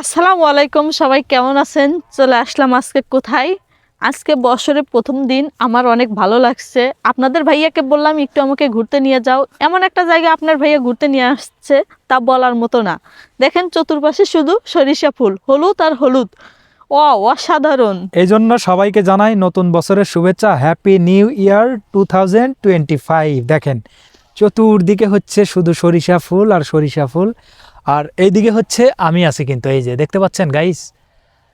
আসসালামু আলাইকুম, সবাই কেমন আছেন? চলে আসলাম আজকে কোথায়? আজকে বছরের প্রথম দিন, আমার অনেক ভালো লাগছে। আপনাদের ভাইয়াকে বললাম, একটু আমাকে ঘুরতে নিয়ে যাও। এমন একটা জায়গা আপনার ভাইয়া ঘুরতে নিয়ে আসছে, তা বলার মতো না। দেখেন চতুর্পাশে শুধু সরিষা ফুল, হলুদ আর হলুদ। ও অসাধারণ। এই জন্য সবাইকে জানাই নতুন বছরের শুভেচ্ছা হ্যাপি নিউ ইয়ার টু দেখেন, চতুর্দিকে হচ্ছে শুধু সরিষা ফুল আর সরিষা ফুল। আর এইদিকে হচ্ছে আমি আছি কিন্তু এই যে দেখতে পাচ্ছেন গাইস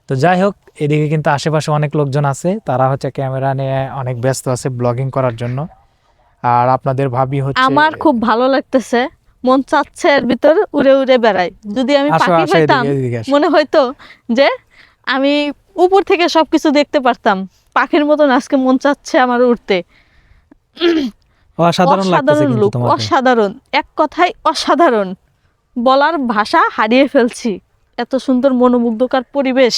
তো যাই হোক এদিকে কিন্তু আশেপাশে অনেক লোকজন আছে তারা হচ্ছে ক্যামেরা নিয়ে অনেক ব্যস্ত আছে ব্লগিং করার জন্য। আর আপনাদের ভাবি হচ্ছে আমার খুব ভালো লাগতেছে মন চাচ্ছে এর ভিতর উড়ে উড়ে বেড়াই। যদি আমি পাখি হইতাম মনে হয়তো যে আমি উপর থেকে সবকিছু দেখতে পারতাম। পাখির মতন আজকে মন চাচ্ছে আমার উঠতে অসাধারণ লাগতেছে অসাধারণ কিন্তু লোক অসাধারণ। এক কথায় অসাধারণ। বলার ভাষা হারিয়ে ফেলছি। এত সুন্দর মনোমুগ্ধকর পরিবেশ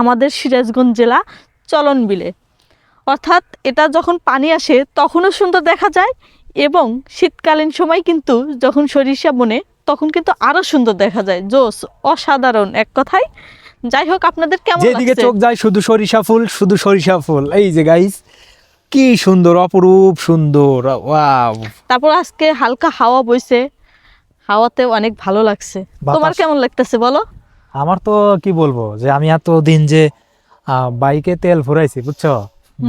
আমাদের সিরাজগঞ্জ জেলা চলন বিলে অর্থাৎ এটা যখন পানি আসে তখনও সুন্দর দেখা যায় এবং শীতকালীন সময় কিন্তু যখন সরিষা বনে তখন কিন্তু আরও সুন্দর দেখা যায়। জোস অসাধারণ এক কথায়। যাই হোক আপনাদের কেমন যেদিকে চোখ যায় শুধু সরিষা ফুল শুধু সরিষা ফুল। এই যে গাইস কি সুন্দর অপরূপ সুন্দর ওয়াও তারপর আজকে হালকা হাওয়া বইছে হাওয়াতে অনেক ভালো লাগছে। তোমার কেমন লাগতেছে বলো? আমার তো কি বলব যে আমি এত দিন যে বাইকে তেল ফুরাইছি বুঝছ?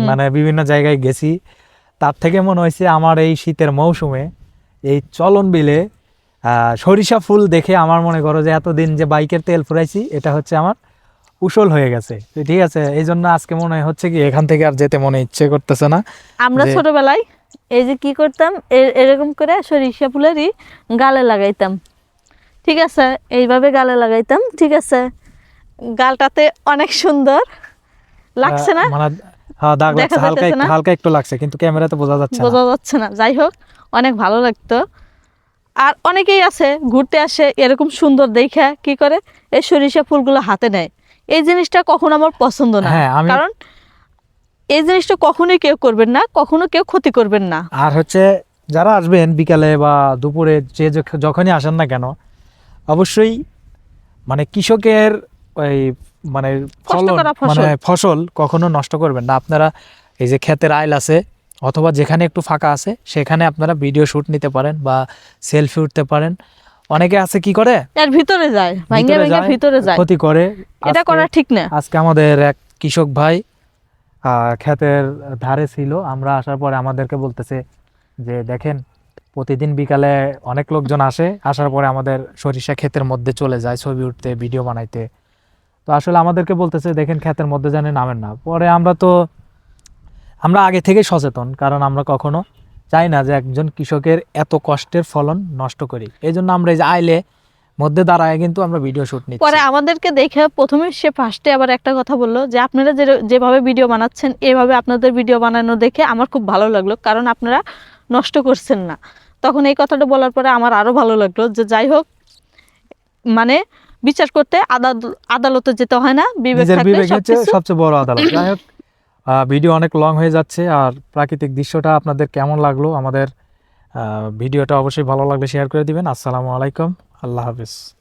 মানে বিভিন্ন জায়গায় গেছি তার থেকে মনে হয়েছে আমার এই শীতের মৌসুমে এই চলন বিলে সরিষা ফুল দেখে আমার মনে করো যে এতদিন যে বাইকের তেল ফুরাইছি এটা হচ্ছে আমার কুশল হয়ে গেছে। ঠিক আছে? এই জন্য আজকে মনে হচ্ছে কি এখান থেকে আর যেতে মনে ইচ্ছে করতেছে না। আমরা ছোটবেলায় এই যে কি করতাম? এরকম করে সরিষা ফুলেরই গালে লাগাইতাম। ঠিক আছে? এইভাবে গালে লাগাইতাম ঠিক আছে? গালটাতে অনেক সুন্দর। লাগছে না? আহ, মানে হ্যাঁ দাগ লাগছে। হালকা একটু হালকা একটু লাগছে কিন্তু ক্যামেরাতে বোঝা যাচ্ছে না। বোঝা যাচ্ছে না। যাই হোক অনেক ভালো লাগতো। আর অনেকেই আছে ঘুরতে আসে এরকম সুন্দর দেখে কি করে? এই সরিষা ফুলগুলো হাতে নেয়। এই জিনিসটা কখনো আমার পছন্দ না। হ্যাঁ, কারণ এই জিনিসটা কখনোই কেউ করবেন না কখনো কেউ ক্ষতি করবেন না। আর হচ্ছে যারা আসবেন বিকালে বা দুপুরে যে যখনই আসেন না কেন অবশ্যই মানে কৃষকের ওই মানে ফলন মানে ফসল কখনো নষ্ট করবেন না। আপনারা এই যে ক্ষেতের আইল আছে অথবা যেখানে একটু ফাঁকা আছে সেখানে আপনারা ভিডিও শুট নিতে পারেন বা সেলফি উঠতে পারেন। অনেকে আছে কি করে? এর ভিতরে যায় ভিতরে যায়, ভিতরে যায়। ক্ষতি করে। এটা করা ঠিক না। আজকে আমাদের এক কৃষক ভাই ক্ষেতের ধারে ছিল। আমরা আসার পরে আমাদেরকে বলতেছে যে, দেখেন, প্রতিদিন বিকালে অনেক লোকজন আসে। আসার পরে আমাদের সরিষা ক্ষেতের মধ্যে চলে যায় ছবি উঠতে, ভিডিও বানাইতে। তো আসলে আমাদেরকে বলতেছে, দেখেন, ক্ষেতের মধ্যে জানে নামেন না। পরে আমরা তো, আমরা আগে থেকে সচেতন, কারণ আমরা কখনো চাই না যে একজন কৃষকের এত কষ্টের ফলন নষ্ট করি। এই জন্য আমরা এই যে আইলে মধ্যে দাঁড়ায় কিন্তু আমরা ভিডিও শুট নিচ্ছি। পরে আমাদেরকে দেখে প্রথমে সে ফার্স্টে আবার একটা কথা বলল যে আপনারা যে যেভাবে ভিডিও বানাচ্ছেন এভাবে আপনাদের ভিডিও বানানো দেখে আমার খুব ভালো লাগল কারণ আপনারা নষ্ট করছেন না। তখন এই কথাটা বলার পরে আমার আরও ভালো লাগল যে যাই হোক মানে বিচার করতে আদালত যেতে হয় না বিবেক হচ্ছে সবচেয়ে বড় আদালত। যাই হোক ভিডিও অনেক লং হয়ে যাচ্ছে আর প্রাকৃতিক দৃশ্যটা আপনাদের কেমন লাগল আমাদের ভিডিওটা অবশ্যই ভালো লাগলে শেয়ার করে দিবেন। আসসালামু আলাইকুম। আল্লাহ হাফিজ।